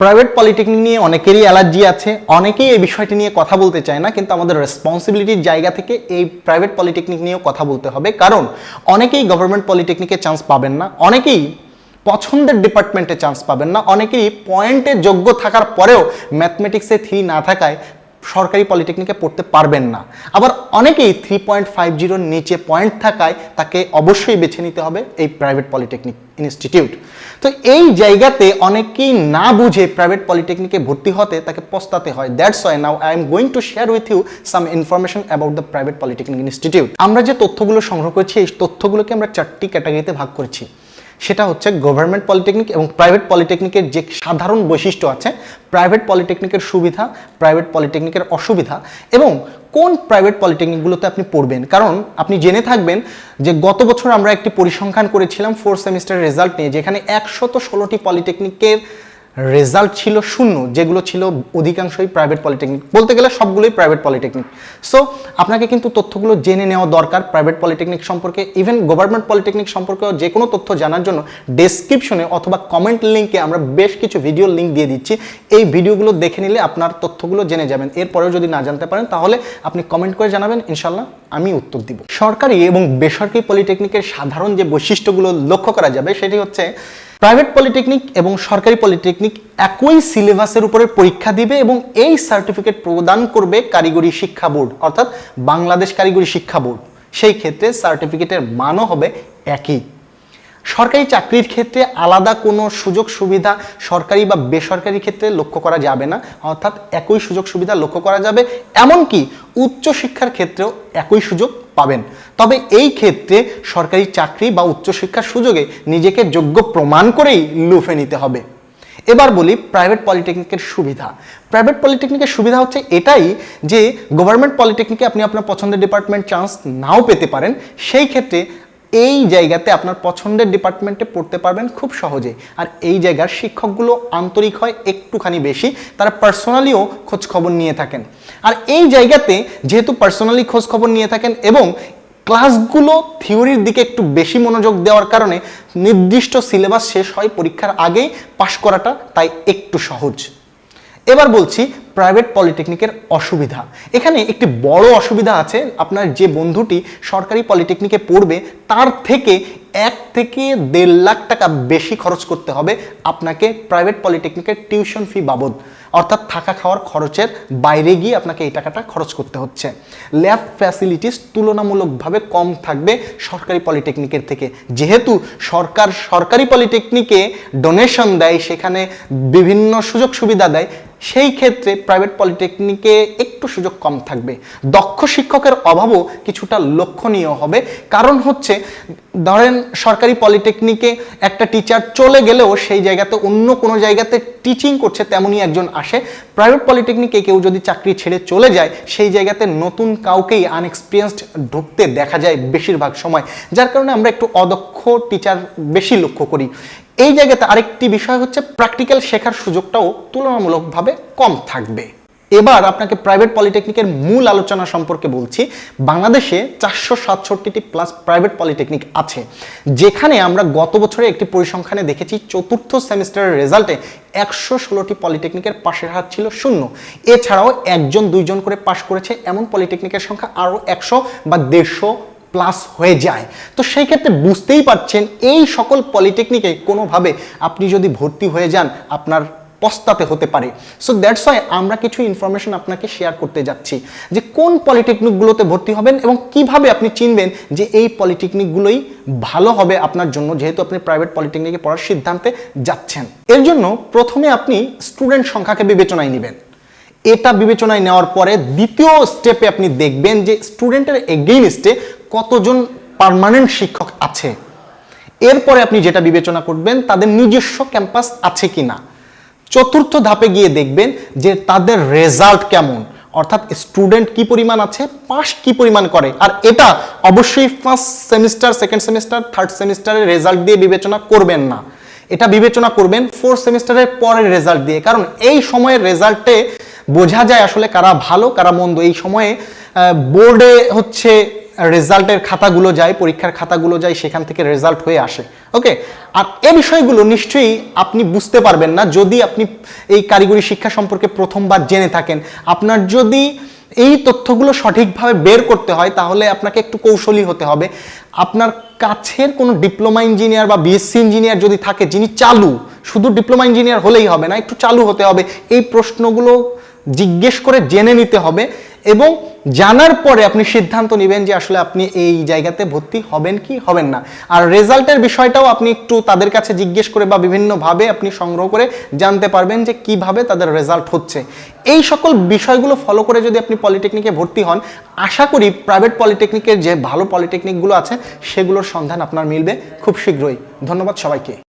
Private polytechnic নিয়ে অনেকেরই allergy আছে, অনেকেই এই বিষয়টি নিয়ে কথা বলতে চায় না, কিন্তু আমাদের রেসপন্সিবিলিটির জায়গা থেকে এই প্রাইভেট পলিটেকনিক নিয়েও কথা বলতে হবে। কারণ অনেকেই গভর্নমেন্ট পলিটেকনিকে চান্স পাবেন না, অনেকেই পছন্দের ডিপার্টমেন্টে চান্স পাবেন না, অনেকেই পয়েন্টে যোগ্য থাকার পরেও ম্যাথমেটিক্সে থ্রি না থাকায় সরকারি পলিটেকনিকে পড়তে পারবেন না। আবার অনেকেই থ্রি পয়েন্ট ফাইভ জিরোর নিচে পয়েন্ট থাকায় তাকে অবশ্যই বেছে নিতে হবে এই প্রাইভেট পলিটেকনিক ইনস্টিটিউট তো এই জায়গাতে অনেকেই না বুঝে প্রাইভেট পলিটেকনিকে ভর্তি হতে তাকে পস্তাতে হয়। That's why now I am going to share with you some information about the private polytechnic institute আমরা যে তথ্যগুলো সংগ্রহ করেছি, এই তথ্যগুলোকে আমরা চারটি ক্যাটাগরিতে ভাগ করেছি। সেটা হচ্ছে গভর্নমেন্ট পলিটেকনিক এবং প্রাইভেট পলিটেকনিকের যে সাধারণ বৈশিষ্ট্য আছে প্রাইভেট পলিটেকনিকের সুবিধা প্রাইভেট পলিটেকনিকের অসুবিধা এবং কোন প্রাইভেট পলিটেকনিকগুলোতে আপনি পড়বেন? কারণ আপনি জেনে থাকবেন যে গত বছর আমরা একটি পরিসংখ্যান করেছিলাম ফোর্থ সেমিস্টার রেজাল্ট নিয়ে, যেখানে একশত ষোলোটি পলিটেকনিকের রেজাল্ট ছিল শূন্য, যেগুলো ছিল অধিকাংশই প্রাইভেট পলিটেকনিক বলতে গেলে সবগুলোই প্রাইভেট পলিটেকনিক সো আপনাকে কিন্তু তথ্যগুলো জেনে নেওয়া দরকার প্রাইভেট পলিটেকনিক সম্পর্কে ইভেন গভর্নমেন্ট পলিটেকনিক সম্পর্কেও যে কোনো তথ্য জানার জন্য ডেসক্রিপশনে অথবা কমেন্ট লিঙ্কে আমরা বেশ কিছু ভিডিও লিঙ্ক দিয়ে দিচ্ছি। এই ভিডিওগুলো দেখে নিলে আপনার তথ্যগুলো জেনে যাবেন। এরপরেও যদি না জানতে পারেন, তাহলে আপনি কমেন্ট করে জানাবেন ইনশাল্লাহ আমি উত্তর দিব। সরকারি এবং বেসরকারি পলিটেকনিকের সাধারণ যে বৈশিষ্ট্যগুলো লক্ষ্য করা যাবে, সেটি হচ্ছে প্রাইভেট পলিটেকনিক এবং সরকারি পলিটেকনিক একই সিলেবাসের উপরে পরীক্ষা দিবে এবং এই সার্টিফিকেট প্রদান করবে কারিগরি শিক্ষা বোর্ড, অর্থাৎ বাংলাদেশ কারিগরি শিক্ষা বোর্ড। সেই ক্ষেত্রে সার্টিফিকেটের মানও হবে একই। সরকারি চাকরির ক্ষেত্রে আলাদা কোনো সুযোগ সুবিধা সরকারি বা বেসরকারি ক্ষেত্রে লক্ষ্য করা যাবে না, অর্থাৎ একই সুযোগ সুবিধা লক্ষ্য করা যাবে। এমনকি উচ্চশিক্ষার ক্ষেত্রেও একই সুযোগ পাবেন। তবে এই ক্ষেত্রে সরকারি চাকরি বা উচ্চশিক্ষার সুযোগে নিজেকে যোগ্য প্রমাণ করেই লুফে নিতে হবে। এবার বলি প্রাইভেট পলিটেকনিকের সুবিধা। প্রাইভেট পলিটেকনিকের সুবিধা হচ্ছে এটাই যে গভর্নমেন্ট পলিটেকনিকে আপনি আপনার পছন্দের ডিপার্টমেন্ট চান্স নাও পেতে পারেন। সেই ক্ষেত্রে এই জায়গাতে আপনার পছন্দের ডিপার্টমেন্টে পড়তে পারবেন খুব সহজে। আর এই জায়গার শিক্ষকগুলো আন্তরিক হয় একটুখানি বেশি, তারা পার্সোনালিও খোঁজ খবর নিয়ে থাকেন। আর এই জায়গাতে যেহেতু পার্সোনালি খোঁজ খবর নিয়ে থাকেন এবং ক্লাসগুলো থিওরির দিকে একটু বেশি মনোযোগ দেওয়ার কারণে নির্দিষ্ট সিলেবাস শেষ হয় পরীক্ষার আগেই পাশ করাটা তাই একটু সহজ। এবার বলছি প্রাইভেট পলিটেকনিকের অসুবিধা। এখানে একটি বড় অসুবিধা আছে, আপনার যে বন্ধুটি সরকারি পলিটেকনিকে পড়বে, তার থেকে এক থেকে দেড় লাখ টাকা বেশি খরচ করতে হবে আপনাকে প্রাইভেট পলিটেকনিকের টিউশন ফি বাবদ। অর্থাৎ থাকা খাওয়ার খরচের বাইরে গিয়ে আপনাকে এই টাকাটা খরচ করতে হচ্ছে। ল্যাব ফ্যাসিলিটিস তুলনামূলকভাবে কম থাকবে সরকারি পলিটেকনিকের থেকে। যেহেতু সরকার সরকারি পলিটেকনিকে ডোনেশন দেয়, সেখানে বিভিন্ন সুযোগ সুবিধা দেয় সেই ক্ষেত্রে প্রাইভেট পলিটেকনিকে একটু সুযোগ কম থাকবে। দক্ষ শিক্ষকের অভাবও কিছুটা লক্ষণীয় হবে। কারণ হচ্ছে, ধরেন সরকারি পলিটেকনিকে একটা টিচার চলে গেলেও সেই জায়গাতে অন্য কোনো জায়গাতে টিচিং করছে তেমনই একজন আসে। প্রাইভেট পলিটেকনিকে কেউ যদি চাকরি ছেড়ে চলে যায়, সেই জায়গাতে নতুন কাউকেই আনএক্সপিরিয়েন্সড ঢুকতে দেখা যায় বেশিরভাগ সময়। যার কারণে আমরা একটু অদক্ষ টিচার বেশি লক্ষ্য করি। এই জায়গাতে আরেকটি বিষয় হচ্ছে প্র্যাকটিক্যাল শেখার সুযোগটাও তুলনামূলকভাবে কম থাকবে। এবার আপনাকে প্রাইভেট পলিটেকনিকের মূল আলোচনা সম্পর্কে বলছি, বাংলাদেশে চারশো সাতষট্টিটি প্লাস প্রাইভেট পলিটেকনিক আছে, যেখানে আমরা গত বছরে একটি পরিসংখ্যানে দেখেছি চতুর্থ সেমিস্টারের রেজাল্টে একশো ষোলোটি পলিটেকনিকের পাশের হার ছিল শূন্য। এছাড়াও একজন, দুইজন করে পাশ করেছে, এমন পলিটেকনিকের সংখ্যা আরও একশো বা দেড়শো প্লাস হয়ে যায়। তো সেই ক্ষেত্রে বুঝতেই পারছেন, এই সকল পলিটেকনিকে কোনোভাবে আপনি যদি ভর্তি হয়ে যান, আপনার পস্তাতে হতে পারে। সো দ্যাটস ওয়াই আমরা কিছু ইনফরমেশন আপনাকে শেয়ার করতে যাচ্ছি, যে কোন পলিটেকনিকগুলোতে ভর্তি হবেন এবং কীভাবে আপনি চিনবেন যে এই পলিটেকনিকগুলোই ভালো হবে আপনার জন্য, যেহেতু আপনি প্রাইভেট পলিটেকনিকে পড়ার সিদ্ধান্তে যাচ্ছেন। এর জন্য প্রথমে আপনি স্টুডেন্ট সংখ্যাকে বিবেচনায় নেবেন। এটা বিবেচনায় নেওয়ার পরে দ্বিতীয় স্টেপে আপনি দেখবেন যে স্টুডেন্টের এগেইনস্টে কতজন পার্মানেন্ট শিক্ষক আছে। এরপরে আপনি যেটা বিবেচনা করবেন, তাদের নিজস্ব ক্যাম্পাস আছে কি না চতুর্থ ধাপে গিয়ে দেখবেন যে তাদের রেজাল্ট কেমন। অর্থাৎ স্টুডেন্ট কি পরিমাণ আছে পাস কি পরিমাণ করে। আর এটা অবশ্যই first semester second semester third সেমিস্টারের রেজাল্ট দিয়ে বিবেচনা করবেন না। এটা বিবেচনা করবেন ফোর্থ সেমিস্টারের পরের রেজাল্ট দিয়ে। কারণ এই সময়ের রেজাল্টে বোঝা যায় আসলে কারা ভালো, কারা মন্দ। এই সময়ে বোর্ডে হচ্ছে রেজাল্টের খাতাগুলো যায়, পরীক্ষার খাতাগুলো যায়, সেখান থেকে রেজাল্ট হয়ে আসে। ওকে আর এ বিষয়গুলো নিশ্চয়ই আপনি বুঝতে পারবেন না। যদি আপনি এই কারিগরি শিক্ষা সম্পর্কে প্রথমবার জেনে থাকেন, আপনার যদি এই তথ্যগুলো সঠিকভাবে বের করতে হয়, তাহলে আপনাকে একটু কৌশলী হতে হবে। আপনার কাছের কোনো ডিপ্লোমা ইঞ্জিনিয়ার বা বিএসসি ইঞ্জিনিয়ার যদি থাকে, যিনি চালু, শুধু ডিপ্লোমা ইঞ্জিনিয়ার হলেই হবে না, একটু চালু হতে হবে। এই প্রশ্নগুলো জিজ্ঞেস করে জেনে নিতে হবে এবং জানার পরে আপনি সিদ্ধান্ত নেবেন যে আসলে আপনি এই জায়গাতে ভর্তি হবেন কি হবেন না। আর রেজাল্টের বিষয়টাও আপনি একটু তাদের কাছে জিজ্ঞেস করে বা বিভিন্নভাবে আপনি সংগ্রহ করে জানতে পারবেন যে কীভাবে তাদের রেজাল্ট হচ্ছে। এই সকল বিষয়গুলো ফলো করে যদি আপনি পলিটেকনিকে ভর্তি হন, আশা করি প্রাইভেট পলিটেকনিকের যে ভালো পলিটেকনিকগুলো আছে, সেগুলোর সন্ধান আপনার মিলবে খুব শীঘ্রই। ধন্যবাদ সবাইকে।